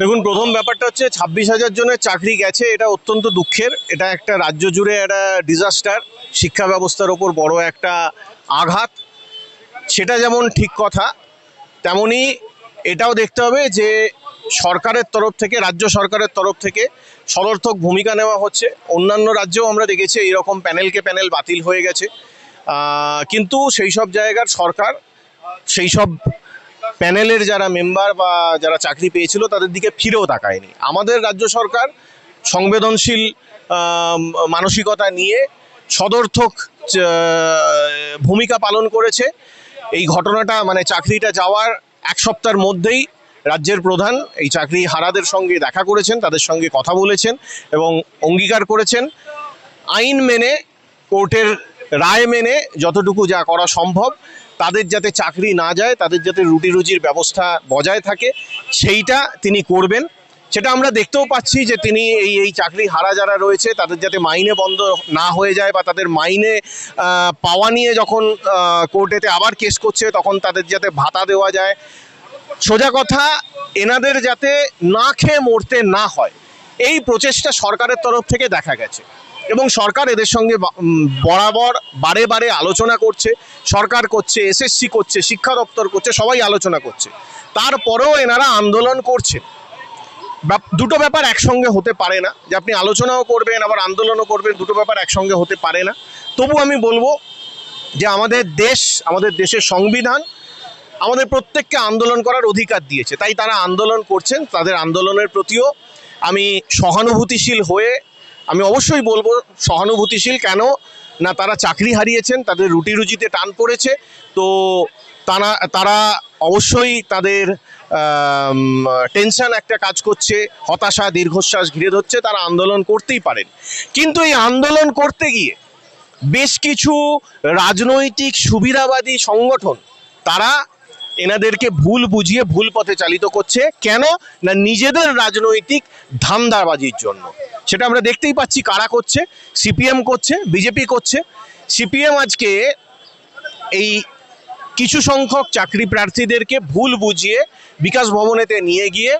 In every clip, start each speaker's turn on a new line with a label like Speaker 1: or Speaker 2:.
Speaker 1: দেখুন, প্রথম ব্যাপারটা হচ্ছে ছাব্বিশ হাজার জনের চাকরি গেছে, এটা অত্যন্ত দুঃখের। এটা একটা রাজ্য জুড়ে একটা ডিজাস্টার শিক্ষা ব্যবস্থার ওপর বড় একটা আঘাত। সেটা যেমন ঠিক কথা, তেমনি এটাও দেখতে হবে যে সরকারের তরফ থেকে, রাজ্য সরকারের তরফ থেকে সদর্থক ভূমিকা নেওয়া হচ্ছে। অন্যান্য রাজ্যেও আমরা দেখেছি এইরকম প্যানেলকে প্যানেল বাতিল হয়ে গেছে। কিন্তু সেই সব জায়গার সরকার সেই সব প্যানেলের যারা মেম্বার বা যারা চাকরি পেয়েছিল তাদের দিকে ফিরেও তাকায়নি। আমাদের রাজ্য সরকার সংবেদনশীল মানসিকতা নিয়ে সদর্থক ভূমিকা পালন করেছে। এই ঘটনাটা মানে চাকরিটা যাওয়ার এক সপ্তাহের মধ্যেই রাজ্যের প্রধান এই চাকরি হারাদের সঙ্গে দেখা করেছেন, তাদের সঙ্গে কথা বলেছেন এবং অঙ্গীকার করেছেন। আইন মেনে কোর্টের রায় মেনে যতটুকু যা করা সম্ভব, তাদের যাতে চাকরি না যায়, তাদের যাতে রুটি রুজির ব্যবস্থা বজায় থাকে, সেইটা তিনি করবেন। সেটা আমরা দেখতেও পাচ্ছি যে তিনি এই এই চাকরি হারা যারা রয়েছে, তাদের যাতে মাইনে বন্ধ না হয়ে যায় বা তাদের মাইনে পাওয়া নিয়ে যখন কোর্টেতে আবার কেস করছে, তখন তাদের যাতে ভাতা দেওয়া যায়। সোজা কথা, এনাদের যাতে না খেয়ে মরতে না হয়, এই প্রচেষ্টা সরকারের তরফ থেকে দেখা গেছে। এবং সরকার এদের সঙ্গে বরাবর বারে বারে আলোচনা করছে। সরকার করছে, এসএসসি করছে, শিক্ষা দপ্তর করছে, সবাই আলোচনা করছে। তারপরেও এনারা আন্দোলন করছে। দুটো ব্যাপার একসঙ্গে হতে পারে না। যে আপনি আলোচনাও করবেন, আবার আন্দোলনও করবেন, দুটো ব্যাপার একসঙ্গে হতে পারে না। তবু আমি বলব যে আমাদের দেশ, আমাদের দেশের সংবিধান আমাদের প্রত্যেককে আন্দোলন করার অধিকার দিয়েছে। তাই তারা আন্দোলন করছেন, তাদের আন্দোলনের প্রতিও আমি সহানুভূতিশীল হয়ে আমি অবশ্যই বলব, সহানুভূতিশীল কেন? না, তারা চাকরি হারিয়েছেন, তাদের রুটি রুজিতে টান পড়েছে, তো তারা তারা অবশ্যই তাদের টেনশন একটা কাজ করছে, হতাশা, দীর্ঘশ্বাস ঘিরে ধরছে, তারা আন্দোলন করতেই পারেন। কিন্তু এই আন্দোলন করতে গিয়ে বেশ কিছু রাজনৈতিক সুবিধাবাদী সংগঠন, তারা এনাদেরকে ভুল বুঝিয়ে ভুল পথে চালিত করছে। কেন? না নিজেদের রাজনৈতিক ধান্দাবাজির জন্য। সেটা আমরা দেখতেই পাচ্ছি কারা করছে। সিপিএম করছে, বিজেপি করছে। সিপিএম আজকে এই কিছু সংখ্যক চাকরি প্রার্থীদেরকে ভুল বুঝিয়ে বিকাশ ভবনেতে নিয়ে গিয়ে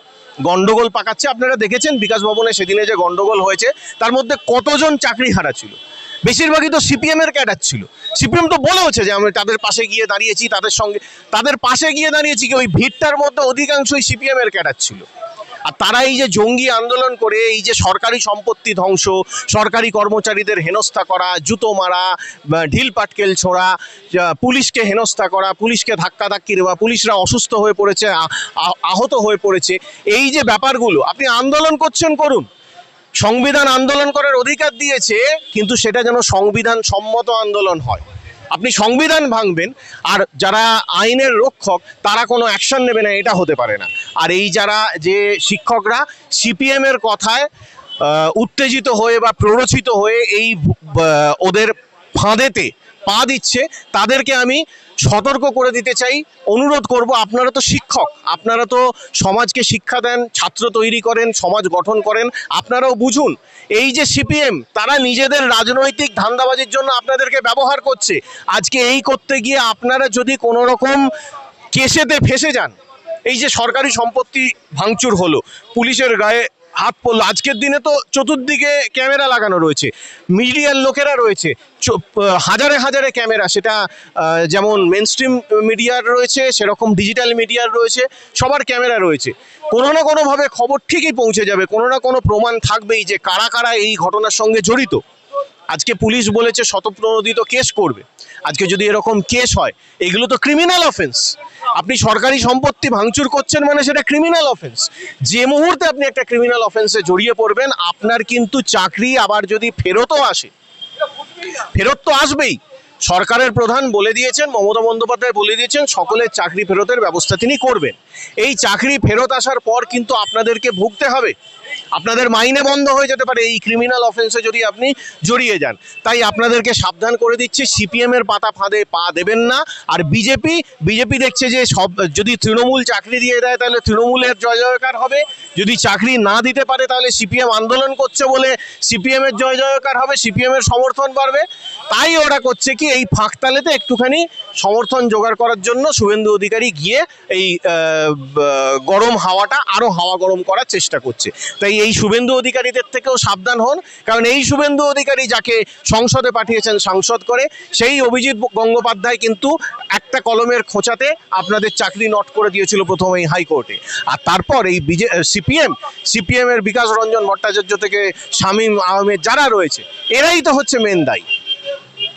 Speaker 1: গন্ডগোল পাকাচ্ছে। আপনারা দেখেছেন বিকাশ ভবনে সেদিনে যে গন্ডগোল হয়েছে, তার মধ্যে কতজন চাকরি হারা ছিল? বেশিরভাগই তো সিপিএম এর ক্যাডার ছিল। সিপিএম তো বলেওছে যে আমি তাদের পাশে গিয়ে দাঁড়িয়েছি, তাদের সঙ্গে তাদের পাশে গিয়ে দাঁড়িয়েছি কি? ওই ভিড়টার মধ্যে অধিকাংশই সিপিএম এর ক্যাডার ছিল। আর তারা এই যে জঙ্গি আন্দোলন করে, এই যে সরকারি সম্পত্তি ধ্বংস, সরকারি কর্মচারীদের হেনস্থা করা, জুতো মারা ঢিল পাটকেল ছোড়া পুলিশকে হেনস্থা করা, পুলিশকে ধাক্কা ধাক্কি দেওয়া, পুলিশরা অসুস্থ হয়ে পড়েছে আহত হয়ে পড়েছে। এই যে ব্যাপারগুলো, আপনি আন্দোলন করছেন, করুন। সংবিধান আন্দোলন করার অধিকার দিয়েছে, কিন্তু সেটা যেন সংবিধান সম্মত আন্দোলন হয়। আপনি সংবিধান ভাঙবেন, আর যারা আইনের রক্ষক, তারা কোনো অ্যাকশন নেবে না, এটা হতে পারে না। আর এই যারা যে শিক্ষকরা, সিপিএম এর কথায় উত্তেজিত হয়ে বা প্ররোচিত হয়ে এই ওদের ফাঁদেতে পা দিচ্ছে, তাদেরকে আমি সতর্ক করে দিতে চাই, অনুরোধ করব আপনারা তো শিক্ষক, আপনারা তো সমাজকে শিক্ষা দেন, ছাত্র তৈরি করেন, সমাজ গঠন করেন, আপনারাও বুঝুন। এই যে সিপিএম, তারা নিজেদের রাজনৈতিক ধান্দাবাজির জন্য আপনাদেরকে ব্যবহার করছে। আজকে এই করতে গিয়ে আপনারা যদি কোনো রকম কেসেতে ফেসে যান, এই যে সরকারি সম্পত্তি ভাঙচুর হলো, পুলিশের গায়ে হাত পড়ল। আজকের দিনে তো চতুর্দিকে ক্যামেরা লাগানো রয়েছে। মিডিয়ার লোকেরা রয়েছে। হাজারে হাজারে ক্যামেরা। সেটা যেমন মেন স্ট্রিম মিডিয়ার রয়েছে, সেরকম ডিজিটাল মিডিয়ার রয়েছে, সবার ক্যামেরা রয়েছে। কোনো না কোনোভাবে খবর ঠিকই পৌঁছে যাবে। কোনো না কোনো প্রমাণ থাকবেই যে কারা কারা এই ঘটনার সঙ্গে জড়িত। আজকে পুলিশ বলেছে শতপ্রণোদিত কেস করবে। আজকে যদি এরকম কেস হয়, এগুলো তো ক্রিমিনাল অফেন্স আপনি সরকারি সম্পত্তি ভাঙচুর করছেন মানে সেটা ক্রিমিনাল অফেন্স যে মুহূর্তে আপনি একটা ক্রিমিনাল অফেন্সে জড়িয়ে পড়বেন, আপনার কিন্তু চাকরি আবার যদি ফেরতও আসে, ফেরত তো আসবেই। সরকারের প্রধান বলে দিয়েছেন, মমতা বন্দ্যোপাধ্যায় বলে দিয়েছেন, সকলের চাকরি ফেরতের ব্যবস্থা তিনি করবেন। এই চাকরি ফেরত আসার পর কিন্তু আপনাদেরকে ভুগতে হবে। আপনাদের মাইনে বন্ধ হয়ে যেতে পারে এই ক্রিমিনাল অফেন্সে যদি আপনি জড়িয়ে যান। তাই আপনাদেরকে সাবধান করে দিচ্ছি সিপিএম এর পাতা ফাঁদে পা দেবেন না। আর বিজেপি বিজেপি দেখছে যে সব, যদি তৃণমূল চাকরি দিয়ে দেয় তাহলে তৃণমূলের জয় জয়কার হবে। যদি চাকরি না দিতে পারে তাহলে সিপিএম আন্দোলন করছে বলে সিপিএম এর জয় জয়কার হবে সিপিএম এর সমর্থন বাড়বে। তাই ওরা করছে কি, এই ফাঁকতালেতে একটুখানি সমর্থন জোগাড় করার জন্য শুভেন্দু অধিকারী গিয়ে এই গরম হাওয়াটা আরও হাওয়া গরম করার চেষ্টা করছে। তাই এই শুভেন্দু অধিকারীদের থেকেও সাবধান হন, কারণ এই শুভেন্দু অধিকারী যাকে সংসদে পাঠিয়েছেন সাংসদ করে, সেই অভিজিৎ গঙ্গোপাধ্যায় কিন্তু একটা কলমের খোঁচাতে আপনাদের চাকরি নট করে দিয়েছিল প্রথমে এই হাইকোর্টে। আর তারপর এই বিজে সিপিএম, সিপিএমের বিকাশ রঞ্জন ভট্টাচার্য থেকে শামীম আহমেদ যারা রয়েছে, এরাই তো হচ্ছে মেন দায়ী।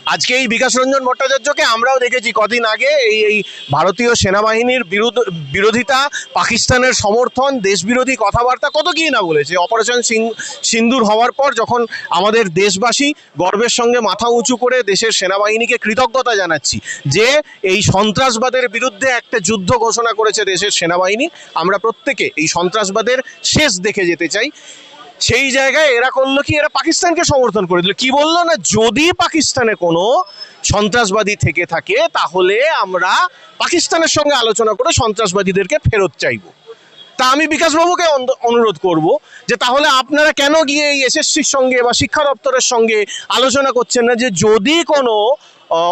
Speaker 1: আজকে এই বিকাশ রঞ্জন ভট্টাচার্যকে আমরাও দেখেছি কদিন আগে এই এই ভারতীয় সেনাবাহিনীর বিরোধ বিরোধিতা, পাকিস্তানের সমর্থন, দেশবিরোধী কথাবার্তা, কত কি না বলেছে। অপারেশন সিন্দুর হওয়ার পর যখন আমাদের দেশবাসী গর্বের সঙ্গে মাথা উঁচু করে দেশের সেনাবাহিনীকে কৃতজ্ঞতা জানাচ্ছি যে এই সন্ত্রাসবাদের বিরুদ্ধে একটা যুদ্ধ ঘোষণা করেছে দেশের সেনাবাহিনী, আমরা প্রত্যেকে এই সন্ত্রাসবাদের শেষ দেখে যেতে চাই। সেই জায়গায় এরা করল কি? এরা পাকিস্তানকে সমর্থন করে দিল। কি বলল না? যদি পাকিস্তানে কোনো সন্ত্রাসবাদী থেকে থাকে, তাহলে আমরা পাকিস্তানের সঙ্গে আলোচনা করে সন্ত্রাসবাদীদেরকে ফেরত চাইব। তা আমি বিকাশবাবুকে অন- অনুরোধ করব যে তাহলে আপনারা কেন গিয়ে এই এসএসসির সঙ্গে বা শিক্ষা দপ্তরের সঙ্গে আলোচনা করছেন না যে যদি কোনো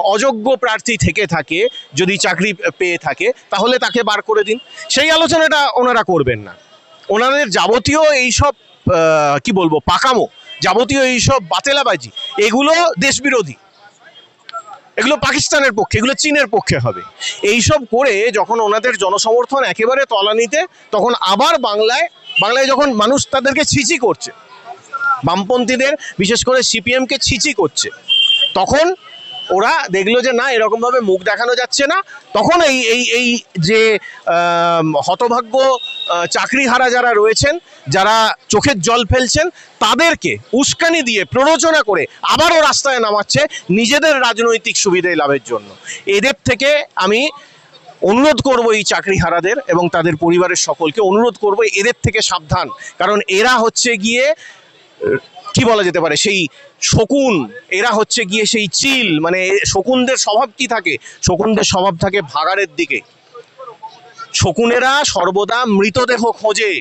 Speaker 1: অযোগ্য প্রার্থী থেকে থাকে, যদি চাকরি পেয়ে থাকে, তাহলে তাকে বার করে দিন? সেই আলোচনাটা ওনারা করবেন না। ওনাদের যাবতীয় এইসব কি বলব, পাকামো যাবতীয় এইসব বাতেলাবাজি, এগুলো দেশবিরোধী। এগুলো পাকিস্তানের পক্ষে, এগুলো চীনের পক্ষে হবে। এইসব করে যখন ওনাদের জনসমর্থন একেবারে তলানিতে, তখন আবার বাংলায় বাংলায় যখন মানুষ তাদেরকে ছিচি করছে, বামপন্থীদের, বিশেষ করে সিপিএমকে ছিচি করছে, তখন ওরা দেখল যে না, এরকমভাবে মুখ দেখানো যাচ্ছে না। তখন এই এই এই যে হতভাগ্য চাকরিহারা যারা রয়েছেন, যারা চোখের জল ফেলছেন, তাদেরকে উস্কানি দিয়ে, প্ররোচনা করে আবারও রাস্তায় নামাচ্ছে নিজেদের রাজনৈতিক সুবিধে লাভের জন্য। এদের থেকে আমি অনুরোধ করব এই চাকরিহারাদের এবং তাদের পরিবারের সকলকে অনুরোধ করব এদের থেকে সাবধান। কারণ এরা হচ্ছে গিয়ে কি বলা যেতে পারে? সেই শকুন, এরা হচ্ছে গিয়ে সেই চিল মানে শকুনদের স্বভাব কি থাকে? শকুনদের স্বভাব থাকে ভাগাড়ের দিকে। শকুনেরা সর্বদা মৃতদেহ খোঁজে।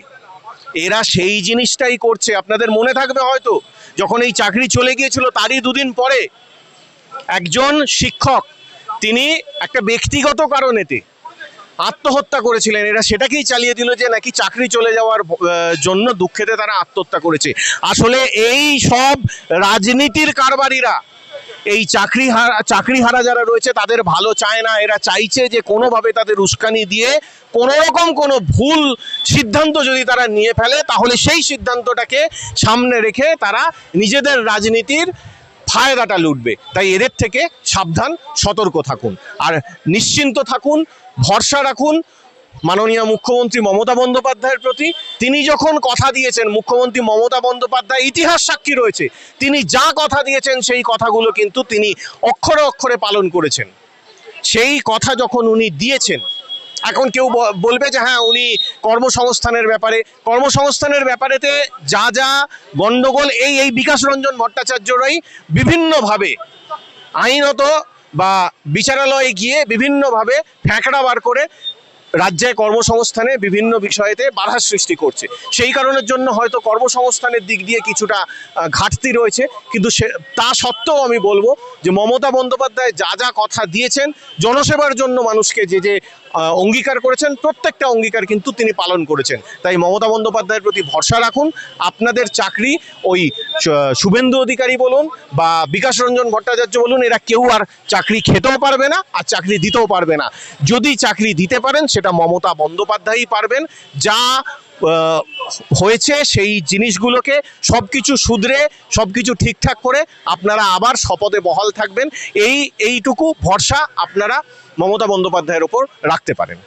Speaker 1: এরা সেই জিনিসটাই করছে। আপনাদের মনে থাকবে হয়তো, যখন এই চাকরি চলে গিয়েছিল তারই দুদিন পরে, একজন শিক্ষক, তিনি একটা ব্যক্তিগত কারণেতে আত্মহত্যা করেছিলেন। এরা সেটাকেই চালিয়ে দিল যে নাকি চাকরি চলে যাওয়ার জন্য দুঃখেতে তারা আত্মহত্যা করেছে। আসলে এই সব রাজনীতির কারবারিরা, এই চাকরি হারা চাকরি হারা যারা রয়েছে, তাদের ভালো চায় না। এরা চাইছে যে কোনোভাবে তাদের উস্কানি দিয়ে কোনো রকম কোনো ভুল সিদ্ধান্ত যদি তারা নিয়ে ফেলে, তাহলে সেই সিদ্ধান্তটাকে সামনে রেখে তারা নিজেদের রাজনীতির ফায়দাটা লুটবে। তাই এদের থেকে সাবধান, সতর্ক থাকুন। আর নিশ্চিন্ত থাকুন, ভরসা রাখুন। মাননীয় মুখ্যমন্ত্রী মমতা বন্দ্যোপাধ্যায়ের প্রতি। তিনি যখন কথা দিয়েছেন, মুখ্যমন্ত্রী মমতা বন্দ্যোপাধ্যায় ইতিহাস সাক্ষী রয়েছে। তিনি যা কথা দিয়েছেন, সেই কথাগুলো কিন্তু তিনি অক্ষরে অক্ষরে পালন করেছেন। সেই কথা যখন উনি দিয়েছেন এখন কেউ বলবে যে হ্যাঁ উনি কর্মসংস্থানের ব্যাপারে, কর্মসংস্থানের ব্যাপারেতে যা যা গণ্ডগোল এই এই বিকাশ রঞ্জন ভট্টাচার্যরাই বিভিন্নভাবে আইনত বা বিচারালয়ে গিয়ে বিভিন্নভাবে ফ্যাঁকড়া বার করে রাজ্যে কর্মসংস্থানে বিভিন্ন বিষয়েতে বাধার সৃষ্টি করছে। সেই কারণের জন্য হয়তো কর্মসংস্থানের দিক দিয়ে কিছুটা ঘাটতি রয়েছে। কিন্তু সে, তা সত্ত্বেও আমি বলব যে মমতা বন্দ্যোপাধ্যায় যা যা কথা দিয়েছেন, জনসেবার জন্য মানুষকে যে যে অঙ্গীকার করেছেন, প্রত্যেকটা অঙ্গীকার কিন্তু তিনি পালন করেছেন। তাই মমতা বন্দ্যোপাধ্যায়ের প্রতি ভরসা রাখুন। আপনাদের চাকরি ওই শুভেন্দু অধিকারী বলুন বা বিকাশ রঞ্জন ভট্টাচার্য বলুন, এরা কেউ আর চাকরি খেতেও পারবে না, আর চাকরি দিতেও পারবে না। যদি চাকরি দিতে পারেন সেটা মমতা বন্দ্যোপাধ্যায়ই পারবেন। যা হয়েছে সেই জিনিসগুলোকে সব কিছু শুধরে সব কিছু ঠিকঠাক করে আপনারা আবার শপথে বহাল থাকবেন। এই, এইটুকু ভরসা আপনারা মমতা বন্দ্যোপাধ্যায়ের ওপর রাখতে পারেন।